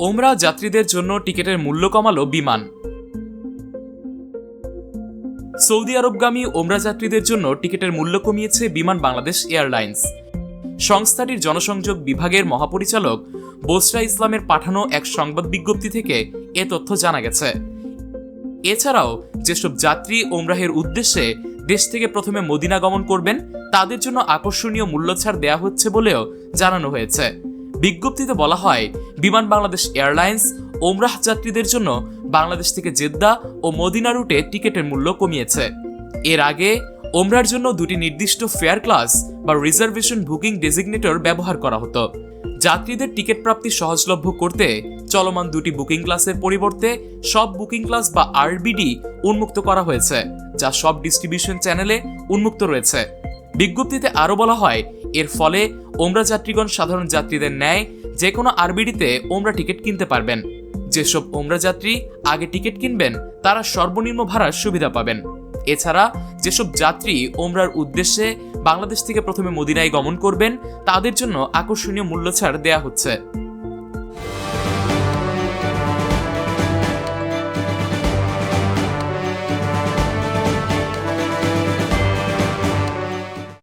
ওমরা যাত্রীদের জন্য টিকিটের মূল্য কমালো বিমান। সৌদি আরবগামী ওমরা যাত্রীদের জন্য টিকিটের মূল্য কমিয়েছে বিমান বাংলাদেশ এয়ারলাইন্স। সংস্থাটির জনসংযোগ বিভাগের মহাপরিচালক বোসরা ইসলামের পাঠানো এক সংবাদ বিজ্ঞপ্তি থেকে এ তথ্য জানা গেছে। এছাড়াও, যেসব যাত্রী ওমরাহের উদ্দেশ্যে দেশ থেকে প্রথমে মদিনা গমন করবেন, তাদের জন্য আকর্ষণীয় মূল্যছাড় দেয়া হচ্ছে বলেও জানানো হয়েছে। বিজ্ঞপ্তিতে বলা হয়, বিমান বাংলাদেশ এয়ারলাইন্স ওমরাহ যাত্রীদের জন্য বাংলাদেশ থেকে জেদ্দা ও মদিনা রুটে টিকিটের মূল্য কমিয়েছে। এর আগে ওমরার জন্য দুটি নির্দিষ্ট ফেয়ার ক্লাস বা রিজার্ভেশন বুকিং ডেজিগনেটর ব্যবহার করা হতো। যাত্রীদের টিকিট প্রাপ্তি সহজলভ্য করতে চলমান দুটি বুকিং ক্লাসের পরিবর্তে সব বুকিং ক্লাস বা আরবিডি উন্মুক্ত করা হয়েছে, যা সব ডিস্ট্রিবিউশন চ্যানেলে উন্মুক্ত রয়েছে। বিজ্ঞপ্তিতে আরও বলা হয়, এর ফলে ওমরা যাত্রীগণ সাধারণ যাত্রীদের ন্যায় যে কোনো আরবিডিতে ওমরা টিকিট কিনতে পারবেন। যেসব ওমরা যাত্রী আগে টিকিট কিনবেন, তারা সর্বনিম্ন ভাড়ার সুবিধা পাবেন। এছাড়া, যেসব যাত্রী ওমরার উদ্দেশ্যে বাংলাদেশ থেকে প্রথমে মদিনায় গমন করবেন, তাদের জন্য আকর্ষণীয় মূল্য ছাড় দেয়া হচ্ছে।